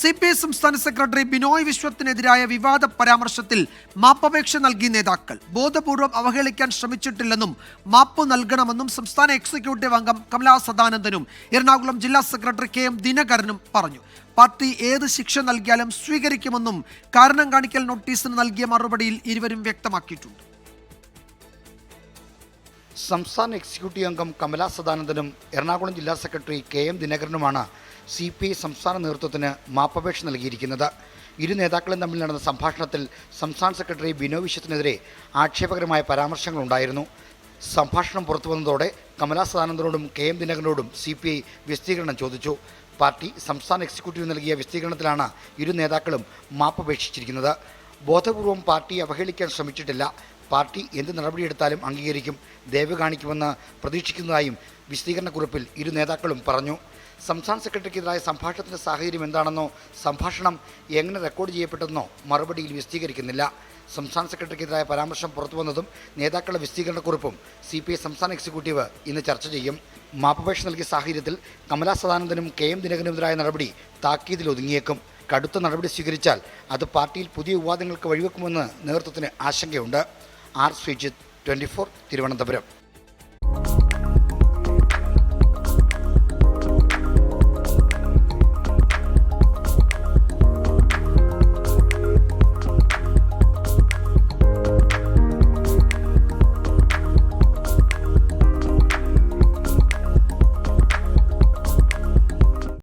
C P I സംസ്ഥാന secretary Binoy വിശ്വത്തിനെതിരായ വിവാദ പരാമർശത്തിൽ മാപ്പപേക്ഷ നൽകി നേതാക്കൾ. ബോധപൂർവം അവഹേളിക്കാൻ ശ്രമിച്ചിട്ടില്ലെന്നും മാപ്പ് നൽകണമെന്നും സംസ്ഥാന എക്സിക്യൂട്ടീവ് അംഗം കമലാ സദാനന്ദനും എറണാകുളം ജില്ലാ സെക്രട്ടറി കെ എം ദിനകരനും പറഞ്ഞു. പാർട്ടി ഏത് ശിക്ഷ നൽകിയാലും സ്വീകരിക്കുമെന്നും കാരണം കാണിക്കൽ നോട്ടീസിന് നൽകിയ മറുപടിയിൽ ഇരുവരും വ്യക്തമാക്കിയിട്ടുണ്ട്. സംസ്ഥാന എക്സിക്യൂട്ടീവ് അംഗം കമലാ സദാനന്ദനും എറണാകുളം ജില്ലാ സെക്രട്ടറി കെ എം ദിനകരനുമാണ് സി പി ഐ സംസ്ഥാന നേതൃത്വത്തിന് മാപ്പപേക്ഷ നൽകിയിരിക്കുന്നത്. ഇരു നേതാക്കളും തമ്മിൽ നടന്ന സംഭാഷണത്തിൽ സംസ്ഥാന സെക്രട്ടറി ബിനോ വിശ്വത്തിനെതിരെ ആക്ഷേപകരമായ പരാമർശങ്ങളുണ്ടായിരുന്നു സംഭാഷണം പുറത്തു വന്നതോടെ കമലാ സദാനന്ദനോടും കെ എം ദിനകരനോടും സി പി ഐ വിശദീകരണം ചോദിച്ചു. പാർട്ടി സംസ്ഥാന എക്സിക്യൂട്ടീവ് നൽകിയ വിശദീകരണത്തിലാണ് ഇരു നേതാക്കളും മാപ്പപേക്ഷിച്ചിരിക്കുന്നത്. ബോധപൂർവം പാർട്ടി അവഹേളിക്കാൻ ശ്രമിച്ചിട്ടില്ല. പാർട്ടി എന്ത് നടപടിയെടുത്താലും അംഗീകരിക്കും. ദയവ് കാണിക്കുമെന്ന് പ്രതീക്ഷിക്കുന്നതായും വിശദീകരണക്കുറിപ്പിൽ ഇരു നേതാക്കളും പറഞ്ഞു. സംസ്ഥാന സെക്രട്ടറിക്കെതിരായ സംഭാഷണത്തിന്റെ സാഹചര്യം എന്താണെന്നോ സംഭാഷണം എങ്ങനെ റെക്കോർഡ് ചെയ്യപ്പെട്ടെന്നോ മറുപടിയിൽ വിശദീകരിക്കുന്നില്ല. സംസ്ഥാന സെക്രട്ടറിക്കെതിരായ പരാമർശം പുറത്തുവന്നതും നേതാക്കളുടെ വിശദീകരണക്കുറിപ്പും സി പി ഐ സംസ്ഥാന എക്സിക്യൂട്ടീവ് ഇന്ന് ചർച്ച ചെയ്യും. മാപ്പപേക്ഷ നൽകിയ സാഹചര്യത്തിൽ കമലാ സദാനന്ദനും കെ എം ദിനകരനുമെതിരായ നടപടി താക്കീതിൽ ഒതുങ്ങിയേക്കും. കടുത്ത നടപടി സ്വീകരിച്ചാൽ അത് പാർട്ടിയിൽ പുതിയ വിവാദങ്ങൾക്ക് വഴിവെക്കുമെന്ന് നേതൃത്വത്തിന് ആശങ്കയുണ്ട്. R Sreejith twenty four Thiruvananthapuram.